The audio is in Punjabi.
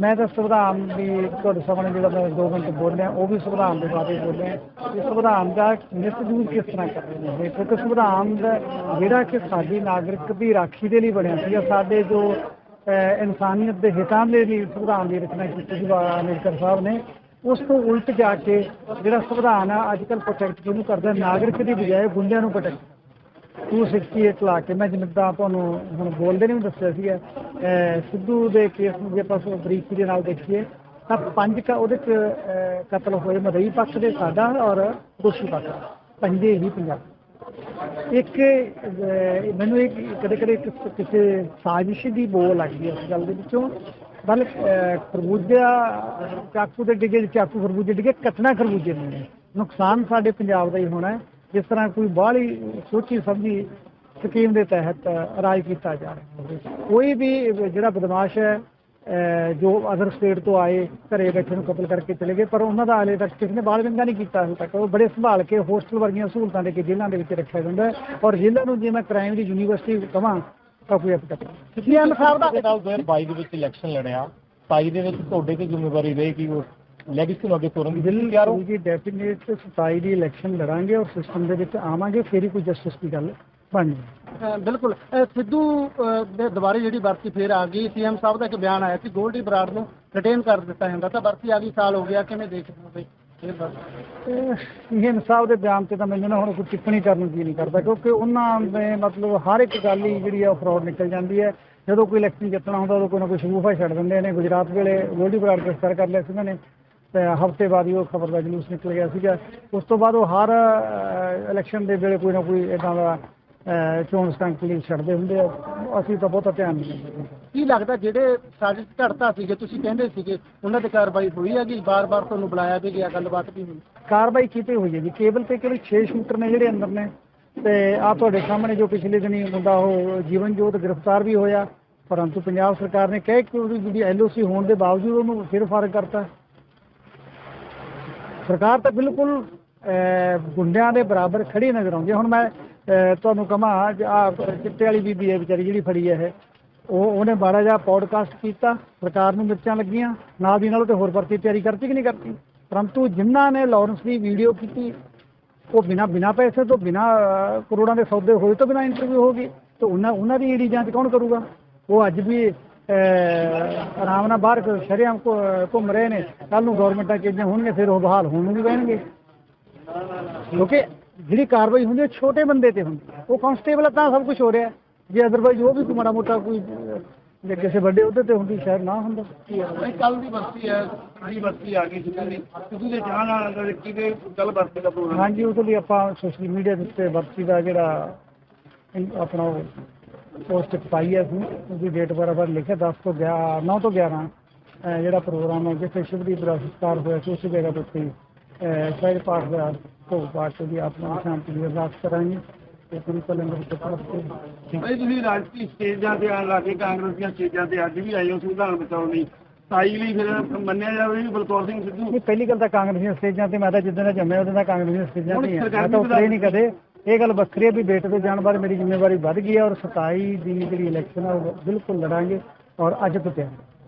ਮੈਂ ਤਾਂ ਸੰਵਿਧਾਨ ਵੀ ਤੁਹਾਡੇ ਸਾਹਮਣੇ ਜਿਹੜਾ ਮੈਂ 2 ਮਿੰਟ ਬੋਲਿਆ, ਉਹ ਵੀ ਸੰਵਿਧਾਨ ਦੇ ਬਾਰੇ ਬੋਲਿਆ। ਕਿ ਸੰਵਿਧਾਨ ਦਾ ਮਿਸਯੂਜ਼ ਕਿਸ ਤਰ੍ਹਾਂ ਕਰ ਰਹੇ ਨੇ? ਕਿਉਂਕਿ ਸੰਵਿਧਾਨ ਦਾ ਜਿਹੜਾ ਕਿ ਸਾਡੀ ਨਾਗਰਿਕ ਦੀ ਰਾਖੀ ਦੇ ਲਈ ਬਣਿਆ ਸੀਗਾ ਸਾਡੇ ਜੋ ਇਨਸਾਨੀਅਤ ਦੇ ਹਿੱਤਾਂ ਦੇ ਲਈ ਸੰਵਿਧਾਨ ਦੀ ਰਚਨਾ ਕੀਤੀ ਸੀ ਬਾਬਾ ਅੰਬੇਡਕਰ ਸਾਹਿਬ ਨੇ, ਉਸ ਤੋਂ ਉਲਟ ਜਾ ਕੇ ਜਿਹੜਾ ਸੰਵਿਧਾਨ ਆ, ਅੱਜ ਕੱਲ੍ਹ ਪ੍ਰੋਟੈਕਟ ਕਿਹਨੂੰ ਕਰਦਾ ਨਾਗਰਿਕ ਦੀ ਬਜਾਏ ਗੁੰਡਿਆਂ ਨੂੰ ਪ੍ਰੋਟੈਕਟ 268 ਲਾ ਕੇ ਮੈਂ ਜਿੱਦਾਂ ਤੁਹਾਨੂੰ ਹੁਣ ਬੋਲਦੇ ਨੇ ਵੀ ਦੱਸਿਆ ਸੀਗਾ। ਸਿੱਧੂ ਦੇ ਕੇਸ ਨੂੰ ਜੇ ਆਪਾਂ ਬਰੀਕੀ ਦੇ ਨਾਲ ਦੇਖੀਏ, ਤਾਂ ਪੰਜ ਕ ਉਹਦੇ ਚ ਕਤਲ ਹੋਏ ਮਦਈ ਪੱਖ ਦੇ ਸਾਡਾ ਔਰ ਦੋਸ਼ੀ ਪੱਖ ਦਾ। ਪੰਜੇ ਹੀ ਪੰਜਾਬ। ਇੱਕ ਮੈਨੂੰ ਇੱਕ ਕਦੇ ਕਦੇ ਕਿਸੇ ਸਾਜ਼ਿਸ਼ ਦੀ ਬੋਲ ਲੱਗਦੀ ਹੈ ਇਸ ਗੱਲ ਦੇ ਵਿੱਚੋਂ। ਬਲ ਖਰਬੂਜਾ ਚਾਕੂ ਦੇ ਡਿੱਗੇ, ਚਾਕੂ ਖਰਬੂਜੇ ਡਿੱਗੇ, ਕੱਟਣਾ ਖਰਬੂਜੇ ਨੂੰ ਨੁਕਸਾਨ ਸਾਡੇ ਪੰਜਾਬ ਦਾ ਹੀ ਹੋਣਾ ਹੈ। ਜਿਸ ਤਰ੍ਹਾਂ ਕੋਈ ਬਾਹਲੀ ਸੋਚੀ ਸਮਝੀ ਸਕੀਮ ਦੇ ਤਹਿਤ ਰਾਜ ਕੀਤਾ ਜਾ ਰਿਹਾ ਕੋਈ ਵੀ ਜਿਹੜਾ ਬਦਮਾਸ਼ ਹੈ ਜੋ ਅਦਰ ਸਟੇਟ ਤੋਂ ਆਏ ਘਰੇ ਬੈਠੇ ਨੂੰ ਕਤਲ ਕਰਕੇ ਚਲੇ ਗਏ ਪਰ ਉਹਨਾਂ ਦਾ ਹਾਲੇ ਤੱਕ ਕਿਸੇ ਨੇ ਬਾਲ ਵਿੰਗਾ ਨਹੀਂ ਕੀਤਾ ਹਾਲੇ ਤੱਕ। ਉਹ ਬੜੇ ਸੰਭਾਲ ਕੇ ਹੋਸਟਲ ਵਰਗੀਆਂ ਸਹੂਲਤਾਂ ਦੇ ਕੇ ਜੇਲ੍ਹਾਂ ਦੇ ਵਿੱਚ ਰੱਖਿਆ ਜਾਂਦਾ ਹੈ ਔਰ ਜੇਲ੍ਹਾਂ ਨੂੰ ਜੇ ਮੈਂ ਕ੍ਰਾਈਮ ਦੀ ਯੂਨੀਵਰਸਿਟੀ ਕਵਾਂ ਤਾਂ ਕੋਈ ਅਪਡੇਟ ਨਹੀਂ। ਸਾਹਿਬ ਦਾ ਦੇ ਨਾਲ 2022 ਦੇ ਵਿੱਚ ਇਲੈਕਸ਼ਨ ਲੜਿਆ। 27 ਦੇ ਵਿੱਚ ਤੁਹਾਡੇ ਤੇ ਜ਼ਿੰਮੇਵਾਰੀ ਰਹੇਗੀ ਉਹ ਲੈਗੇਸੀ ਨੂੰ ਅੱਗੇ ਤੋਰਨ ਦੀ ਬਿਲਕੁਲ ਤਿਆਰ ਹੋ। ਜੀ ਡੈਫੀਨੇਟ ਸਫ਼ਾਈ ਦੀ ਇਲੈਕਸ਼ਨ ਲੜਾਂਗੇ ਔਰ ਸਿਸਟਮ ਦੇ ਵਿੱਚ ਆਵਾਂਗੇ ਫਿਰ ਹੀ ਕੋਈ ਜਸਟਿਸ ਦੀ ਗੱਲ ਬਣਨੀ ਅ, ਬਿਲਕੁਲ। ਸਿੱਧੂ ਦੇ ਦੁਬਾਰੇ ਜਿਹੜੀ ਵਰਤੀ ਫੇਰ ਆ ਗਈ ਸੀਐਮ ਸਾਹਿਬ ਦਾ ਇੱਕ ਬਿਆਨ ਆਇਆ ਸੀ ਗੋਲਡੀ ਬਰਾੜ ਨੂੰ ਰਿਟੇਨ ਕਰ ਦਿੱਤਾ ਜਾਂਦਾ ਤਾਂ ਵਰਤੀ ਆ ਗਈ ਸਾਲ ਹੋ ਗਿਆ ਕਿਵੇਂ ਦੇਖਦੇ ਹੋ ਬਈ ਇਹ ਇਨਸਾਫ ਦੇ ਬਿਆਨ ਤੇ ਤਾਂ ਮੈਨੂੰ ਨਾ ਹੁਣ ਕੋਈ ਟਿੱਪਣੀ ਕਰਨ ਨੂੰ ਜੀ ਨਹੀਂ ਕਰਦਾ ਕਿਉਂਕਿ ਉਹਨਾਂ ਦੇ ਮਤਲਬ ਹਰ ਇੱਕ ਗੱਲ ਹੀ ਜਿਹੜੀ ਆ ਫਰਾਡ ਨਿਕਲ ਜਾਂਦੀ ਹੈ। ਜਦੋਂ ਕੋਈ ਇਲੈਕਸ਼ਨ ਜਿੱਤਣਾ ਹੁੰਦਾ ਉਦੋਂ ਕੋਈ ਨਾ ਕੋਈ ਸ਼ਗੂਫਾ ਛੱਡ ਦਿੰਦੇ ਨੇ। ਗੁਜਰਾਤ ਵੇਲੇ ਗੋਲਡੀ ਬਰਾੜ ਗ੍ਰਿਫਤਾਰ ਕਰ ਲਿਆ ਸੀ ਉਹਨਾਂ ਨੇ। ਹਫ਼ਤੇ ਬਾਅਦ ਹੀ ਉਹ ਖਬਰ ਦਾ ਜਲੂਸ ਨਿਕਲ ਗਿਆ ਸੀਗਾ। ਉਸ ਤੋਂ ਬਾਅਦ ਉਹ ਹਰ ਇਲੈਕਸ਼ਨ ਦੇ ਵੇਲੇ ਕੋਈ ਨਾ ਕੋਈ ਇਦਾਂ ਦਾ ਚੋਣ ਸਟੰਟ ਲਈ ਛੱਡਦੇ ਹੁੰਦੇ ਆ। ਅਸੀਂ ਤਾਂ ਬਹੁਤਾ ਧਿਆਨ ਨਹੀਂ ਦਿੰਦੇ ਕੀ ਲੱਗਦਾ ਜਿਹੜੇ ਸਾਜ਼ਿਸ਼ ਘੜਤਾ ਸੀਗੇ ਤੁਸੀਂ ਕਹਿੰਦੇ ਸੀਗੇ ਉਹਨਾਂ ਤੇ ਕਾਰਵਾਈ ਹੋਈ ਹੈਗੀ? ਬਾਰ-ਬਾਰ ਤੁਹਾਨੂੰ ਬੁਲਾਇਆ ਵੀ ਗਿਆ ਗੱਲਬਾਤ ਵੀ ਹੋਈ। ਕਾਰਵਾਈ ਕੀਤੀ ਹੋਈ ਹੈ ਜੀ ਕੇਬਲ ਤੇ ਕੇਵਲ 6 ਸ਼ੂਟਰ ਨੇ ਜਿਹੜੇ ਅੰਦਰ ਨੇ। ਤੇ ਆ ਤੁਹਾਡੇ ਸਾਹਮਣੇ ਜੋ ਪਿਛਲੇ ਦਿਨੀ ਮੁੰਡਾ ਉਹ ਜੀਵਨ ਜੋਤ ਗ੍ਰਿਫਤਾਰ ਵੀ ਹੋਇਆ। ਪਰੰਤੂ ਪੰਜਾਬ ਸਰਕਾਰ ਨੇ ਕਹਿ ਕਿ ਉਹਦੀ ਜਿਹੜੀ ਐਲਓਸੀ ਹੋਣ ਦੇ ਬਾਵਜੂਦ ਉਹਨੂੰ ਫਿਰ ਫਾਰਗ ਕਰਤਾ। ਸਰਕਾਰ ਤਾਂ ਬਿਲਕੁਲ ਗੁੰਡਿਆਂ ਦੇ ਬਰਾਬਰ ਖੜੀ ਨਜ਼ਰ ਆਉਂਦੀ ਹੁਣ ਮੈਂ ਤੁਹਾਨੂੰ ਕਹਾਂ ਆ ਚਿੱਟੇ ਵਾਲੀ ਬੀਬੀ ਹੈ ਵਿਚਾਰੀ ਜਿਹੜੀ ਫੜੀ ਹੈ ਇਹ। ਉਹ, ਉਹਨੇ ਬਾਰਾ ਜਿਹਾ ਪੌਡਕਾਸਟ ਕੀਤਾ, ਸਰਕਾਰ ਨੂੰ ਮਿਰਚਾਂ ਲੱਗੀਆਂ, ਨਾਲ ਦੀ ਨਾਲ ਉਹ ਤੇ ਹੋਰ ਭਰਤੀ ਤਿਆਰੀ ਕਰਤੀ ਕਿ ਨਹੀਂ ਕਰਤੀ? ਪਰੰਤੂ ਜਿਨ੍ਹਾਂ ਨੇ ਲਾਰੈਂਸ ਦੀ ਵੀਡੀਓ ਕੀਤੀ, ਉਹ ਬਿਨਾ ਬਿਨਾ ਪੈਸੇ ਤੋਂ, ਬਿਨਾ ਕਰੋੜਾਂ ਦੇ ਸੌਦੇ ਹੋਏ ਤੋਂ ਬਿਨਾ ਇੰਟਰਵਿਊ ਹੋ ਗਈ ਤਾਂ ਉਹਨਾਂ ਉਹਨਾਂ ਦੀ ਈਡੀ ਜਾਂਚ ਕੌਣ ਕਰੂਗਾ? ਉਹ ਅੱਜ ਵੀ ਆਰਾਮ ਨਾਲ ਬਾਹਰ ਸ਼ਰਿਆਮ ਘੁੰਮ ਰਹੇ ਨੇ। ਕੱਲ ਨੂੰ ਗਵਰਨਮੈਂਟਾਂ ਚੇਂਜਾਂ ਹੋਣਗੇ ਫਿਰ ਉਹ ਬਹਾਲ ਹੋਣ ਨੂੰ ਵੀ ਬਹਿਣਗੇ। ਕਿਉਂਕਿ ਜਿਹੜੀ ਕਾਰਵਾਈ ਹੁੰਦੀ ਹੈ ਛੋਟੇ ਬੰਦੇ ਤੇ ਹੁੰਦੀ ਹੈ। ਉਹ ਕਾਂਸਟੇਬਲ ਆ ਤਾਂ ਸਭ ਕੁਝ ਹੋ ਰਿਹਾ। ਜੇ ਅਦਰਵਾਈਜ਼ ਉਹ ਵੀ ਕੋਈ ਮਾੜਾ ਮੋਟਾ ਕੋਈ ਜੇ ਕਿਸੇ ਵੱਡੇ ਉਹਦੇ ਤੇ ਹੁੰਦੀ ਸ਼ਾਇਦ ਨਾ ਹੁੰਦਾ। ਨਹੀਂ ਕੱਲ ਦੀ ਵਰਤੀ ਹੈ ਸਾਰੀ ਵਰਤੀ ਆ ਗਈ ਸਿੱਧੂ ਦੀ। ਦੇ ਚਾਹ ਨਾਲ ਦੇ ਕੱਲ ਵਰਤੀ ਦਾ ਪ੍ਰੋਗਰਾਮ ਹਾਂਜੀ ਉਹਦੇ ਲਈ ਆਪਾਂ ਸੋਸ਼ਲ ਮੀਡੀਆ ਦੇ ਉੱਤੇ ਵਰਤੀ ਦਾ ਜਿਹੜਾ ਆਪਣਾ ਪੋਸਟ ਪਾਈ ਹੈ ਅਸੀਂ। ਉਹਦੀ ਡੇਟ ਬਰਾਬਰ ਲਿਖਿਆ 10 ਤੋਂ 11 9 ਤੋਂ 11 ਅਹ ਜਿਹੜਾ ਪ੍ਰੋਗਰਾਮ ਹੈ ਜਿੱਥੇ ਸ਼ਿਵਦੀਪ ਦਾ ਸੰਸਕਾਰ ਹੋਇਆ ਸੀ ਉਸ ਜਗ੍ਹਾ ਦੇ ਉੱਤੇ ਸਹਿਜ ਪਾਠ ਦਾ ਭੋਗ ਪਾਠ ਦੀ ਆਪਣਾ ਸ਼ਾਂਤੀ ਦੀ ਅਰਦਾਸ ਕਰਾਂਗੇ। ਤੇ ਗੁਰੂ ਕਾ ਲੰਗਰ ਦੇ ਤੇ ਭਾਈ ਤੁਸੀਂ ਰਾਜਨੀਤੀ ਸਟੇਜਾਂ ਤੇ ਆਣ ਲੱਗੇ ਕਾਂਗਰਸ ਦੀਆਂ ਸਟੇਜਾਂ ਤੇ ਅੱਜ ਵੀ ਆਏ ਹੋ ਸੰਵਿਧਾਨ ਬਚਾਉਣ ਲਈ। ਸਾਈ ਲਈ ਫਿਰ ਮੰਨਿਆ ਜਾਵੇ ਵੀ ਬਲਕੌਰ ਸਿੰਘ ਸਿੱਧੂ? ਪਹਿਲੀ ਗੱਲ ਤਾਂ ਕਾਂਗਰਸ ਦੀਆਂ ਸਟੇਜਾਂ ਤੇ ਮੈਂ ਤਾਂ ਜਿੱਦਾਂ ਦਾ ਜੰਮਿਆ ਦਾ ਕਾਂਗਰਸ ਦੀਆਂ ਸਟੇਜਾਂ ਤੇ ਮੈਂ ਤਾਂ ਵੀ ਉੱਤਰੇ ਨਹੀਂ ਕਦੇ ਇਹ ਗੱਲ ਵੱਖਰੀ ਹੈ ਵੀ ਬੇਟੇ ਦੇ ਜਾਣ ਬਾਰੇ ਮੇਰੀ ਜ਼ਿੰਮੇਵਾਰੀ ਵੱਧ ਗਈ ਹੈ ਔਰ 27 ਦੀ ਜਿਹੜੀ ਇਲੈਕਸ਼ਨ ਹੈ ਉਹ ਬਿਲਕੁਲ ਲੜਾਂਗੇ ਔਰ ਅੱਜ ਤੋਂ ਤਿਆਰ